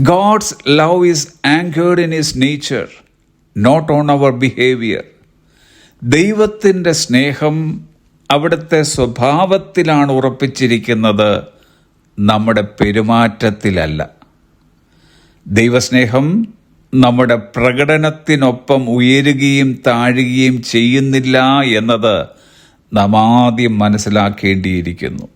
God's love is anchored in His nature not on our behaviour ദൈവത്തിന്റെ സ്നേഹം അവിടുത്തെ സ്വഭാവത്തിലാണ് ഉറപ്പിച്ചിരിക്കുന്നത് നമ്മുടെ പെരുമാറ്റത്തിലല്ല. ദൈവസ്നേഹം നമ്മുടെ പ്രകടനത്തിനൊപ്പം ഉയരുകയും താഴുകയും ചെയ്യുന്നില്ല എന്നത് നാം ആദ്യം മനസ്സിലാക്കേണ്ടിയിരിക്കുന്നു.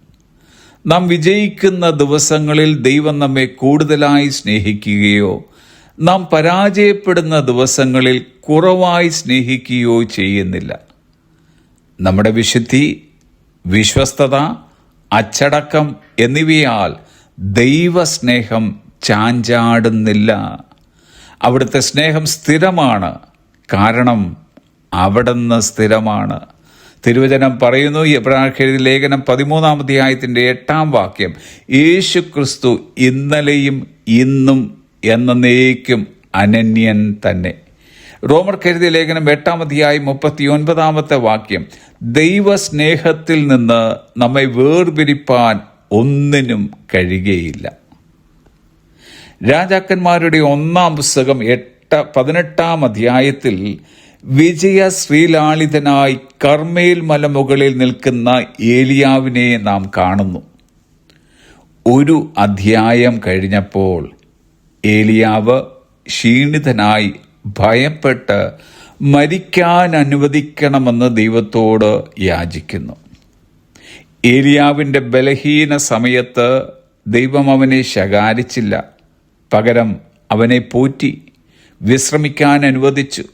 നാം വിജയിക്കുന്ന ദിവസങ്ങളിൽ ദൈവം നമ്മെ കൂടുതലായി സ്നേഹിക്കുകയോ നാം പരാജയപ്പെടുന്ന ദിവസങ്ങളിൽ കുറവായി സ്നേഹിക്കുകയോ ചെയ്യുന്നില്ല. നമ്മുടെ വിശുദ്ധി വിശ്വസ്തത അച്ചടക്കം എന്നിവയാൽ ദൈവസ്നേഹം ചാഞ്ചാടുന്നില്ല. അവിടുത്തെ സ്നേഹം സ്ഥിരമാണ്. കാരണം അവിടുന്ന് സ്ഥിരമാണ്. തിരുവചനം പറയുന്നു. എബ്രാഹിം ലേഖനം പതിമൂന്നാം അധ്യായത്തിന്റെ എട്ടാം വാക്യം. യേശു ക്രിസ്തു ഇന്നലെയും ഇന്നും എന്നേക്കും അനന്യൻ തന്നെ. റോമർ കരുതിയ ലേഖനം എട്ടാം അധ്യായം മുപ്പത്തി ഒൻപതാമത്തെ വാക്യം. ദൈവസ്നേഹത്തിൽ നിന്ന് നമ്മെ വേർപിരിപ്പാൻ ഒന്നിനും കഴിയുകയില്ല. രാജാക്കന്മാരുടെ ഒന്നാം പുസ്തകം എട്ട പതിനെട്ടാം അധ്യായത്തിൽ വിജയ ശ്രീലാളിതനായി കർമ്മേൽ മലമുകളിൽ നിൽക്കുന്ന ഏലിയാവിനെ നാം കാണുന്നു. ഒരു അധ്യായം കഴിഞ്ഞപ്പോൾ ഏലിയാവ് ക്ഷീണിതനായി ഭയപ്പെട്ട് മരിക്കാൻ അനുവദിക്കണമെന്ന് ദൈവത്തോട് യാചിക്കുന്നു. ഏലിയാവിന്റെ ബലഹീന സമയത്ത് ദൈവം അവനെ ശകാരിച്ചില്ല. പകരം അവനെ പോറ്റി വിശ്രമിക്കാൻ അനുവദിച്ചു.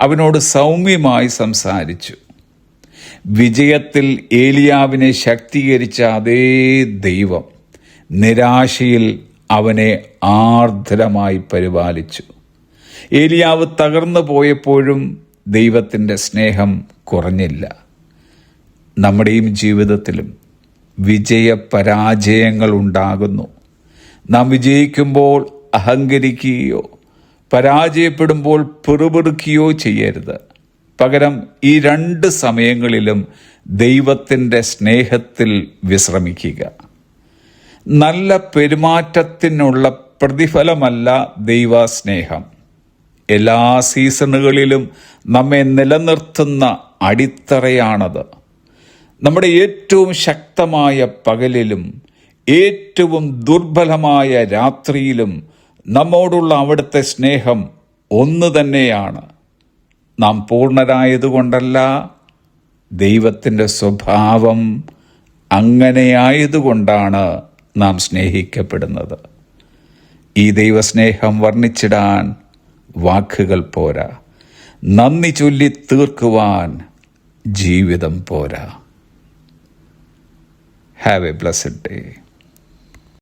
അവനോട് സൗമ്യമായി സംസാരിച്ചു. വിജയത്തിൽ ഏലിയാവിനെ ശക്തീകരിച്ച അതേ ദൈവം നിരാശയിൽ അവനെ ആർദ്രമായി പരിപാലിച്ചു. ഏലിയാവ് തകർന്നു പോയപ്പോഴും ദൈവത്തിന്റെ സ്നേഹം കുറഞ്ഞില്ല. നമ്മുടെയും ജീവിതത്തിലും വിജയപരാജയങ്ങൾ ഉണ്ടാകുന്നു. നാം വിജയിക്കുമ്പോൾ അഹങ്കരിക്കുകയോ പരാജയപ്പെടുമ്പോൾ പിറുപിറുക്കുകയോ ചെയ്യരുത്. പകരം ഈ രണ്ട് സമയങ്ങളിലും ദൈവത്തിന്റെ സ്നേഹത്തിൽ വിശ്രമിക്കുക. നല്ല പെരുമാറ്റത്തിനുള്ള പ്രതിഫലമല്ല ദൈവസ്നേഹം. എല്ലാ സീസണുകളിലും നമ്മെ നിലനിർത്തുന്ന അടിത്തറയാണത്. നമ്മുടെ ഏറ്റവും ശക്തമായ പകലിലും ഏറ്റവും ദുർബലമായ രാത്രിയിലും നമ്മോടുള്ള അവിടുത്തെ സ്നേഹം ഒന്ന് തന്നെയാണ്. നാം പൂർണരായതുകൊണ്ടല്ല ദൈവത്തിന്റെ സ്വഭാവം അങ്ങനെയായതുകൊണ്ടാണ് നാം സ്നേഹിക്കപ്പെടുന്നത്. ഈ ദൈവസ്നേഹം വർണിച്ചിടാൻ വാക്കുകൾ പോരാ. നന്ദി ചൊല്ലി തീർക്കുവാൻ ജീവിതം പോരാ. Have A blessed day